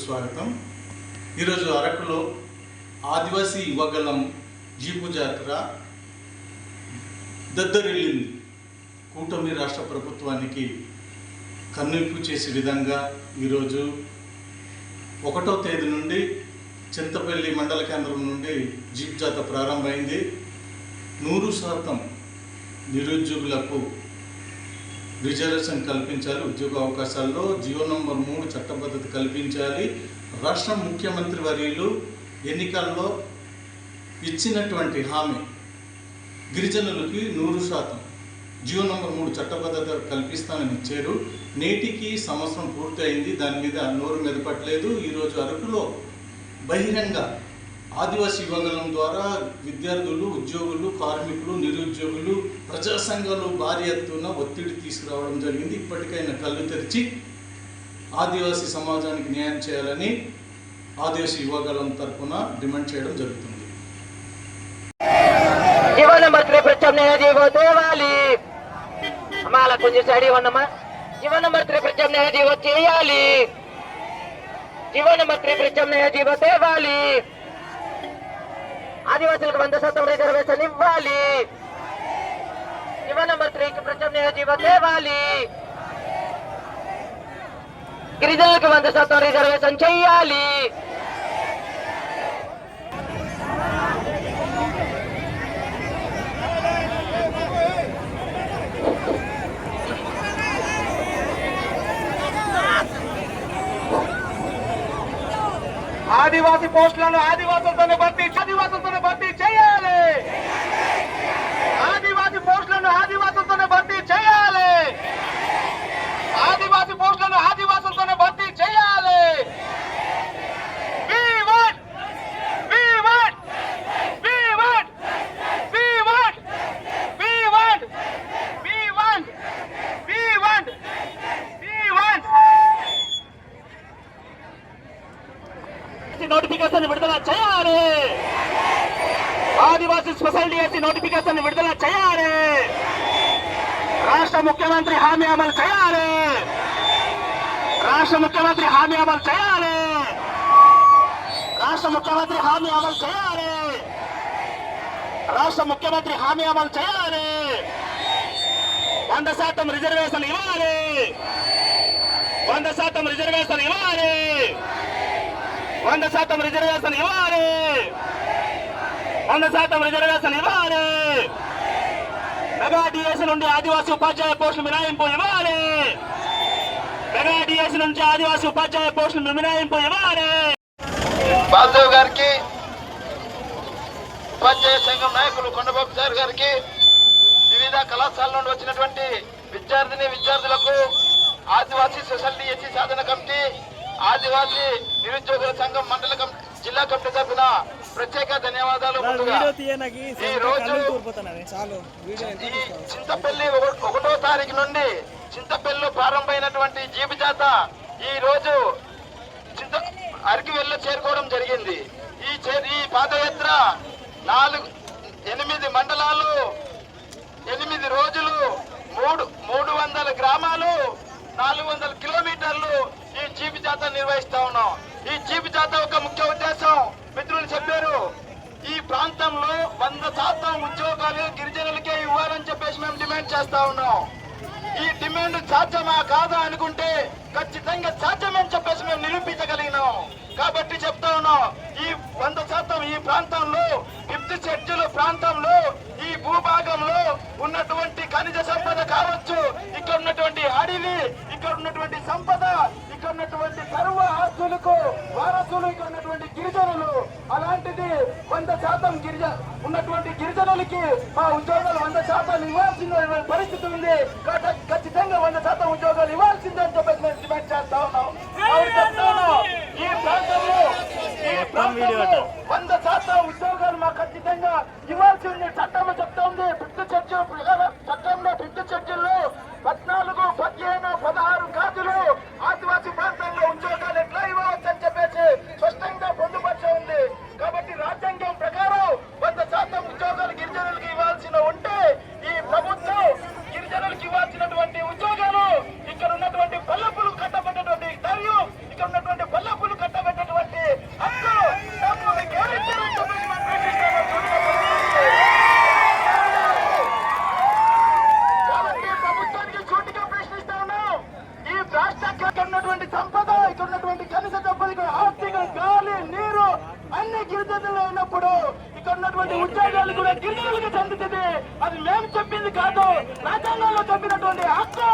స్వాగతం. ఈరోజు అరకులో ఆదివాసీ యువగలం జీపు జాతర దద్దరిల్లింది. కూటమి రాష్ట్ర ప్రభుత్వానికి కన్నువిప్పు చేసే విధంగా ఈరోజు ఒకటో తేదీ నుండి చింతపల్లి మండల కేంద్రం నుండి జీప్ జాతర ప్రారంభమైంది. నూరు శాతం నిరుద్యోగులకు రిజర్వేషన్ కల్పించాలి ఉద్యోగ అవకాశాల్లో జియో నంబర్ మూడు చట్టబద్ధత కల్పించాలి. రాష్ట్ర ముఖ్యమంత్రి వర్యులు ఎన్నికల్లో ఇచ్చినటువంటి హామీ గిరిజనులకి నూరు శాతం. జియో నంబర్ మూడు చట్టబద్ధత కల్పిస్తానని ఇచ్చారు. నేటికి సంవత్సరం పూర్తయింది. దాని మీద నోరు మెదపట్లేదు. ఈరోజు అరకులో బహిరంగ ఆదివాసీ యువగలం ద్వారా విద్యార్థులు ఉద్యోగులు కార్మికులు నిరుద్యోగులు ప్రజా సంఘాలు భారీ ఎత్తున ఒత్తిడి తీసుకురావడం జరిగింది. ఇప్పటికైనా కళ్ళు తెరిచి ఆదివాసీ సమాజానికి న్యాయం చేయాలని ఆదివాసీ యువగలం తరఫున డిమాండ్ చేయడం జరుగుతుంది. జీవన మంత్రి ప్రత్యామ్నాయ జీవో అమ్మా అలా కొంచెం సైడ్ జీవన మంత్రి ప్రత్యామ్నాయ జీవ చేయాలి. జీవన మంత్రి ప్రత్యామ్నాయ జీవ తేవాలి ఆదివాసులకు వంద శాతం రిజర్వేషన్ ఇవ్వాలి జీవన త్రీకి ప్రత్యామ్నాయ జీవో తేవాలి. గిరిజనులకు వంద శాతం రిజర్వేషన్ చేయాలి. ఆదివాసి పోస్టులను ఆదివాసులతోనే భర్తీ ఆదివాసులతోనే భర్తీ నోటిఫికేషన్ విడుదల చేయాలి. ఆదివాసీ స్పెషల్ డిఎస్సి నోటిఫికేషన్ విడుదల చేయాలి. రాష్ట్ర ముఖ్యమంత్రి హామీ అమలు చేయాలి. రాష్ట్ర ముఖ్యమంత్రి హామీ అమలు చేయాలి. రాష్ట్ర ముఖ్యమంత్రి హామీ అమలు చేయాలి. రాష్ట్ర ముఖ్యమంత్రి హామీ అమలు చేయాలి. వంద శాతం రిజర్వేషన్ ఇవ్వాలి. వంద శాతం రిజర్వేషన్ ఇవ్వాలి. వంద శాతం రిజర్వేషన్ ఇవ్వాలి. వంద శాతం రిజర్వేషన్ ఇవ్వాలి. మెగా డిఎస్ నుండి ఆదివాసీ ఉపాధ్యాయ పోస్టులు మినహాయింపు ఇవ్వాలి. మెగా డిఎస్ నుంచి ఆదివాసీ ఉపాధ్యాయ పోస్టులు మినహాయింపు ఇవ్వాలి. బాలదేవ్ గారికి ఉపాధ్యాయ సంఘం నాయకులు కొండబాబు సార్ గారికి వివిధ కళాశాల నుండి వచ్చినటువంటి విద్యార్థిని విద్యార్థులకు Adivasi society SC Sadhana committee Adivasi నిరుద్యోగుల సంఘం మండల జిల్లా కమిటీ తరఫున ప్రత్యేక ధన్యవాదాలు ఈ రోజు చింతపల్లి ఒక- ఒకటో తారీఖు నుండి చింతపల్లిలో ప్రారంభమైనటువంటి జీపు జాత ఈ రోజు చింత అరకివెల్లో చేరుకోవడం జరిగింది. ఈ చే- ఈ పాదయాత్ర నాలుగు ఎనిమిది మండలాలు ఎనిమిది రోజులు మూడు మూడు వందల గ్రామాలు నాలుగు వందల కిలోమీటర్లు ఈ జీపు జాత నిర్వహిస్తా ఉన్నాం. ఈ జీపు జాత ఒక ముఖ్య ఉద్దేశం. మిత్రులు చెప్పారు ఈ ప్రాంతంలో వంద శాతం ఉద్యోగాలు గిరిజనులకే ఇవ్వాలని చెప్పేసి మేము డిమాండ్ చేస్తా ఉన్నాం. ఈ డిమాండ్ సాధ్యమా కాదా అనుకుంటే ఖచ్చితంగా సాధ్యమని చెప్పేసి మేము నిరూపించగలిగినాం. కాబట్టి చెప్తా ఉన్నాం ఈ వంద శాతం ఈ ప్రాంతంలో ఫిఫ్త్ షెడ్యూల్ ప్రాంతంలో ఈ భూభాగంలో ఉన్నటువంటి ఖనిజ సంపద కావచ్చు. ఇక్కడ ఉన్నటువంటి అడవి ఇక్కడ ఉన్నటువంటి సంపద ఆస్తులకు ఉన్నటువంటి గిరిజనులు అలాంటిది వంద శాతం గిరిజ ఉన్నటువంటి గిరిజనులకి మా ఉద్యోగాలు వంద శాతం ఇవ్వాల్సిన పరిస్థితి ఉంది. ఖచ్చితంగా వంద శాతం ఉద్యోగాలు ఇవ్వాల్సిందే పార్టీ గిరిజనులు ఉన్నప్పుడు ఇక్కడ ఉన్నటువంటి ఉద్యోగాలు కూడా గిరిజనులకు చెందుతుంది. అది మేము చెప్పింది కాదు రాజ్యాంగంలో చెప్పినటువంటి హక్కు.